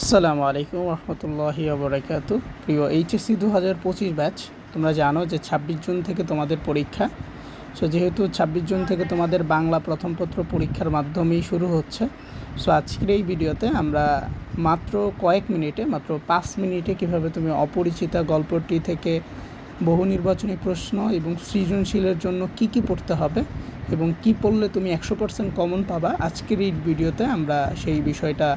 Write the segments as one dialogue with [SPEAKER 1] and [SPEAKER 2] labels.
[SPEAKER 1] আসসালামু আলাইকুম রহমতুল্লাহি আবরাকাত প্রিয় এইচএসসি দু হাজার পঁচিশ ব্যাচ, তোমরা জানো যে ছাব্বিশ জুন থেকে তোমাদের পরীক্ষা। সো যেহেতু ছাব্বিশ জুন থেকে তোমাদের বাংলা প্রথম পত্র পরীক্ষার মাধ্যমেই শুরু হচ্ছে সো আজকের এই ভিডিওতে আমরা মাত্র কয়েক মিনিটে, মাত্র পাঁচ মিনিটে কীভাবে তুমি অপরিচিতা গল্পটি থেকে বহু নির্বাচনী প্রশ্ন এবং সৃজনশীলের জন্য কি কি পড়তে হবে এবং কি পড়লে তুমি একশো পার্সেন্ট কমন পাবা, আজকের এই ভিডিওতে আমরা সেই বিষয়টা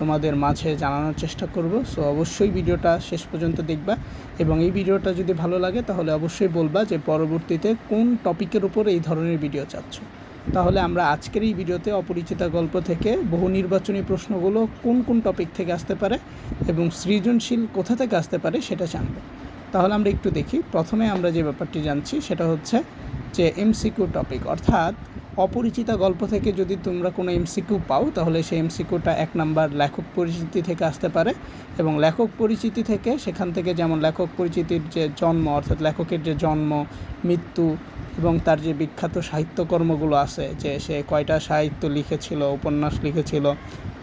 [SPEAKER 1] তোমাদের মাঝে জানানোর চেষ্টা করব। সো অবশ্যই ভিডিওটা শেষ পর্যন্ত দেখবা এবং এই ভিডিওটা যদি ভালো লাগে, তাহলে অবশ্যই বলবা যে পরবর্তীতে কোন টপিকের উপর এই ধরনের ভিডিও চাচ্ছ। তাহলে আমরা আজকের এই ভিডিওতে অপরিচিতা গল্প থেকে বহু নির্বাচনী প্রশ্নগুলো কোন কোন টপিক থেকে আসতে পারে এবং সৃজনশীল কোথা থেকে আসতে পারে সেটা জানব। তাহলে আমরা একটু দেখি। প্রথমে আমরা যে ব্যাপারটি জানছি, সেটা হচ্ছে যে এমসিকিউ টপিক অর্থাৎ অপরিচিতা গল্প থেকে যদি তোমরা কোনো এমসিকিউ পাও, তাহলে সেই এমসিকিউটা এক নাম্বার লেখক পরিচিতি থেকে আসতে পারে। এবং লেখক পরিচিতি থেকে সেখান থেকে যেমন লেখক পরিচিতির যে জন্ম, অর্থাৎ লেখকের যে জন্ম, মৃত্যু এবং তার যে বিখ্যাত সাহিত্যকর্মগুলো আছে, যে সে কয়টা সাহিত্য লিখেছিল, উপন্যাস লিখেছিল,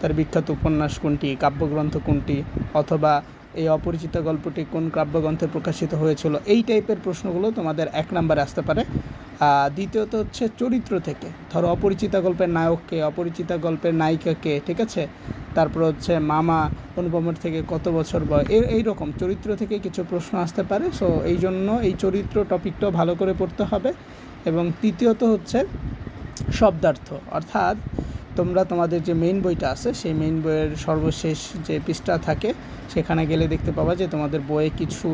[SPEAKER 1] তার বিখ্যাত উপন্যাস কোনটি, কাব্যগ্রন্থ কোনটি, অথবা এই অপরিচিত গল্পটি কোন কাব্যগ্রন্থে প্রকাশিত হয়েছিল, এই টাইপের প্রশ্নগুলো তোমাদের এক নম্বরে আসতে পারে। দ্বিতীয়ত হচ্ছে চরিত্র থেকে। ধরো অপরিচিতা গল্পের নায়ককে, অপরিচিতা গল্পের নায়িকাকে, ঠিক আছে? তারপর হচ্ছে মামা অনুপমের থেকে কত বছর বয় এর এইরকম চরিত্র থেকে কিছু প্রশ্ন আসতে পারে। সো এই জন্য এই চরিত্র টপিকটাও ভালো করে পড়তে হবে। এবং তৃতীয়ত হচ্ছে শব্দার্থ, অর্থাৎ তোমরা তোমাদের যে মেইন বইটা আছে, সেই মেইন বইয়ের সর্বশেষ যে পৃষ্ঠা থাকে, সেখানে গেলে দেখতে পাবা যে তোমাদের বইয়ে কিছু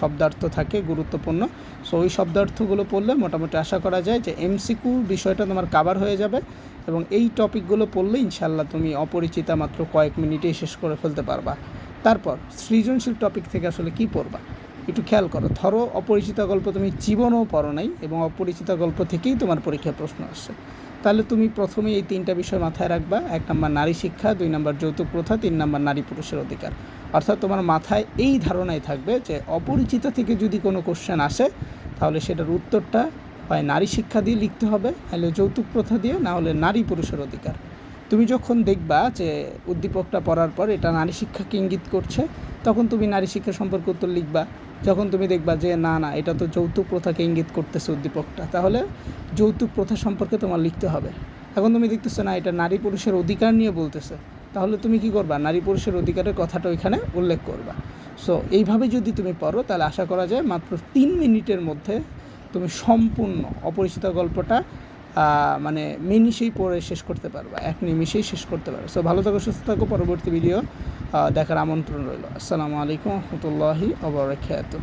[SPEAKER 1] শব্দার্থ থাকে, গুরুত্বপূর্ণ। সো ওই শব্দার্থগুলো পড়লে মোটামুটি আশা করা যায় যে এমসিকিউ বিষয়টা তোমার কাভার হয়ে যাবে এবং এই টপিকগুলো পড়লে ইনশাল্লাহ তুমি অপরিচিতা মাত্র কয়েক মিনিটেই শেষ করে ফেলতে পারবা। তারপর, সৃজনশীল টপিক থেকে আসলে কি পড়বা? একটু খেয়াল করো, ধরো অপরিচিত গল্প তুমি জীবনও পড়ো নাই এবং অপরিচিত গল্প থেকেই তোমার পরীক্ষায় প্রশ্ন আসছে। তাহলে তুমি প্রথমে এই তিনটা বিষয় মাথায় রাখবা। এক নম্বর নারী শিক্ষা, দুই নম্বর যৌতুক প্রথা, তিন নম্বর নারী পুরুষের অধিকার। অর্থাৎ তোমার মাথায় এই ধারণাই থাকবে যে অপরিচিত থেকে যদি কোনো কোশ্চেন আসে, তাহলে সেটার উত্তরটা হয় নারী শিক্ষা দিয়ে লিখতে হবে, নাহলে যৌতুক প্রথা দিয়ে, না হলে নারী পুরুষের অধিকার। তুমি যখন দেখবা যে উদ্দীপকটা পড়ার পর এটা নারী শিক্ষাকে ইঙ্গিত করছে, তখন তুমি নারী শিক্ষা সম্পর্কে উত্তর লিখবা। যখন তুমি দেখবা যে না না, এটা তো যৌতুক প্রথাকে ইঙ্গিত করতেছে উদ্দীপকটা, তাহলে যৌতুক প্রথা সম্পর্কে তোমার লিখতে হবে। এখন তুমি দেখতেছো না, এটা নারী পুরুষের অধিকার নিয়ে বলতেছে। তাহলে তুমি কি করবা? নারী পুরুষের অধিকারের কথাটা ওইখানে উল্লেখ করবা। সো এইভাবে যদি তুমি পড়ো, তাহলে আশা করা যায় মাত্র তিন মিনিটের মধ্যে তুমি সম্পূর্ণ অপরিচিত গল্পটা মানে মিনিশেই পরে শেষ করতে পারবা, এক নিমিষেই শেষ করতে পারবে। সো ভালো থাকো, সুস্থ থাকো, পরবর্তী ভিডিও দেখার আমন্ত্রণ রইল। আসসালামু আলাইকুম, রহমতুল্লাহি আবরাকাতুহ